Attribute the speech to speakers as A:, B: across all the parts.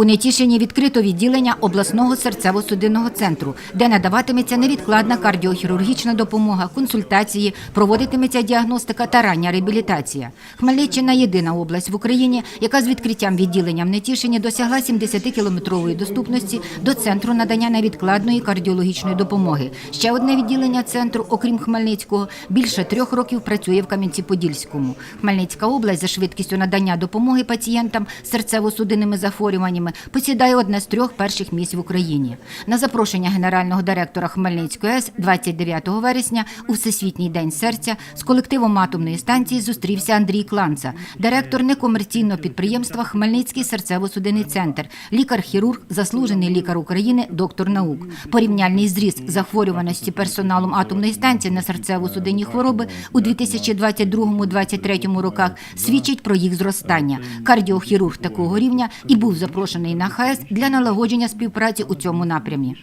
A: У Нетішині відкрито відділення обласного серцево-судинного центру, де надаватиметься невідкладна кардіохірургічна допомога, консультації, проводитиметься діагностика та рання реабілітація. Хмельниччина єдина область в Україні, яка з відкриттям відділення в Нетішині досягла 70-кілометрової доступності до центру надання невідкладної кардіологічної допомоги. Ще одне відділення центру, окрім Хмельницького, більше трьох років працює в Кам'янці-Подільському. Хмельницька область за швидкістю надання допомоги пацієнтам з серцево-судинними захворюваннями посідає одне з трьох перших місць в Україні. На запрошення генерального директора Хмельницької АЕС 29 вересня у Всесвітній день серця з колективом атомної станції зустрівся Андрій Кланца, директор некомерційного підприємства Хмельницький серцево-судинний центр, лікар-хірург, заслужений лікар України, доктор наук. Порівняльний зріст захворюваності персоналом атомної станції на серцево-судинні хвороби у 2022-2023 роках свідчить про їх зростання. Кардіохірург такого рівня і був запрошений на ХАЕС для налагодження співпраці у цьому напрямі.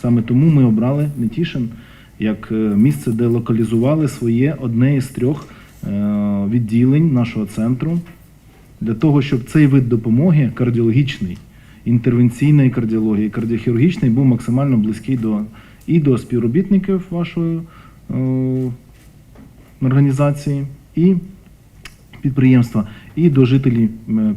B: Саме тому ми обрали Нетішин як е, місце, де локалізували своє одне із трьох е, відділень нашого центру для того, щоб цей вид допомоги кардіологічний, інтервенційної кардіології, кардіохірургічний був максимально близький до і до співробітників вашої е, організації, і підприємства, і до жителів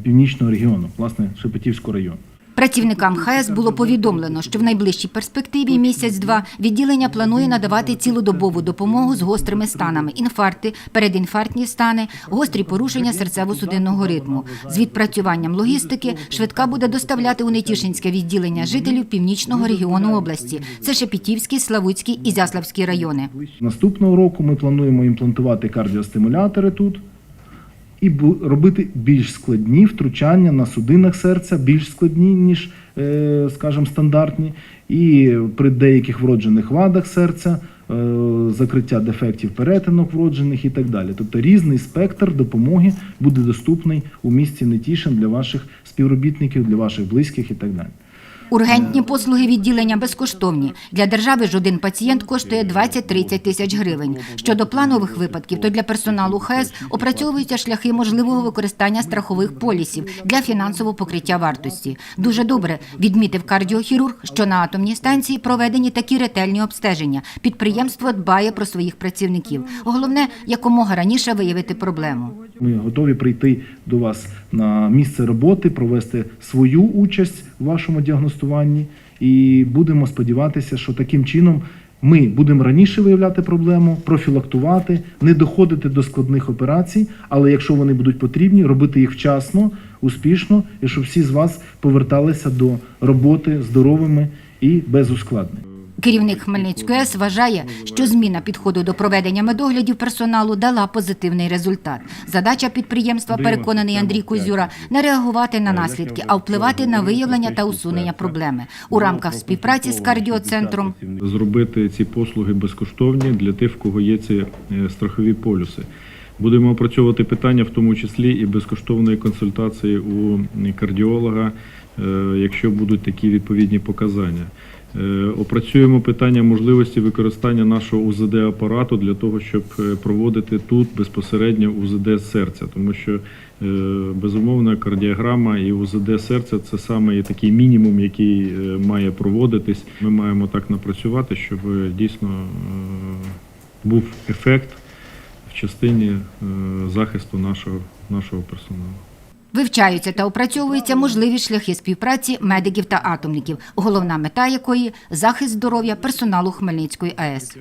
B: північного регіону, власне, Шепетівського району.
A: Працівникам ХАЕС було повідомлено, що в найближчій перспективі місяць-два відділення планує надавати цілодобову допомогу з гострими станами: інфаркти, передінфарктні стани, гострі порушення серцево-судинного ритму. З відпрацюванням логістики швидка буде доставляти у Нетішинське відділення жителів північного регіону області. Це Шепетівський, Славутський і Зяславський райони.
B: Наступного року ми плануємо імплантувати кардіостимулятори тут і робити більш складні втручання на судинах серця, більш складні, ніж, е, скажімо, стандартні. І при деяких вроджених вадах серця, е, закриття дефектів перетинок вроджених і так далі. Тобто різний спектр допомоги буде доступний у місті Нетішин для ваших співробітників, для ваших близьких і так далі.
A: Ургентні послуги відділення безкоштовні. Для держави ж один пацієнт коштує 20-30 тисяч гривень. Щодо планових випадків, то для персоналу ХЕС опрацьовуються шляхи можливого використання страхових полісів для фінансового покриття вартості. Дуже добре відмітив кардіохірург, що на атомній станції проведені такі ретельні обстеження. Підприємство дбає про своїх працівників. Головне якомога раніше виявити проблему.
B: Ми готові прийти до вас на місце роботи, провести свою участь в вашому діагностуванні, і будемо сподіватися, що таким чином ми будемо раніше виявляти проблему, профілактувати, не доходити до складних операцій, але якщо вони будуть потрібні, робити їх вчасно, успішно, і щоб всі з вас поверталися до роботи здоровими і без ускладнень.
A: Керівник Хмельницької АЕС вважає, що зміна підходу до проведення медоглядів персоналу дала позитивний результат. Задача підприємства, переконаний Андрій Кузюра, не реагувати на наслідки, а впливати на виявлення та усунення проблеми у рамках співпраці з кардіоцентром.
C: зробити ці послуги безкоштовні для тих, в кого є ці е, страхові полюси. Будемо опрацьовувати питання, в тому числі і безкоштовної консультації у кардіолога, е, якщо будуть такі відповідні показання. Е, Опрацюємо питання можливості використання нашого УЗД-апарату для того, щоб е, проводити тут безпосередньо УЗД серця, тому що безумовно кардіограма і УЗД серця це саме такий мінімум, який має проводитись. Ми маємо так напрацювати, щоб дійсно був ефект частині е, захисту нашого, нашого персоналу.
A: Вивчаються та опрацьовуються можливі шляхи співпраці медиків та атомників, головна мета якої захист здоров'я персоналу Хмельницької АЕС.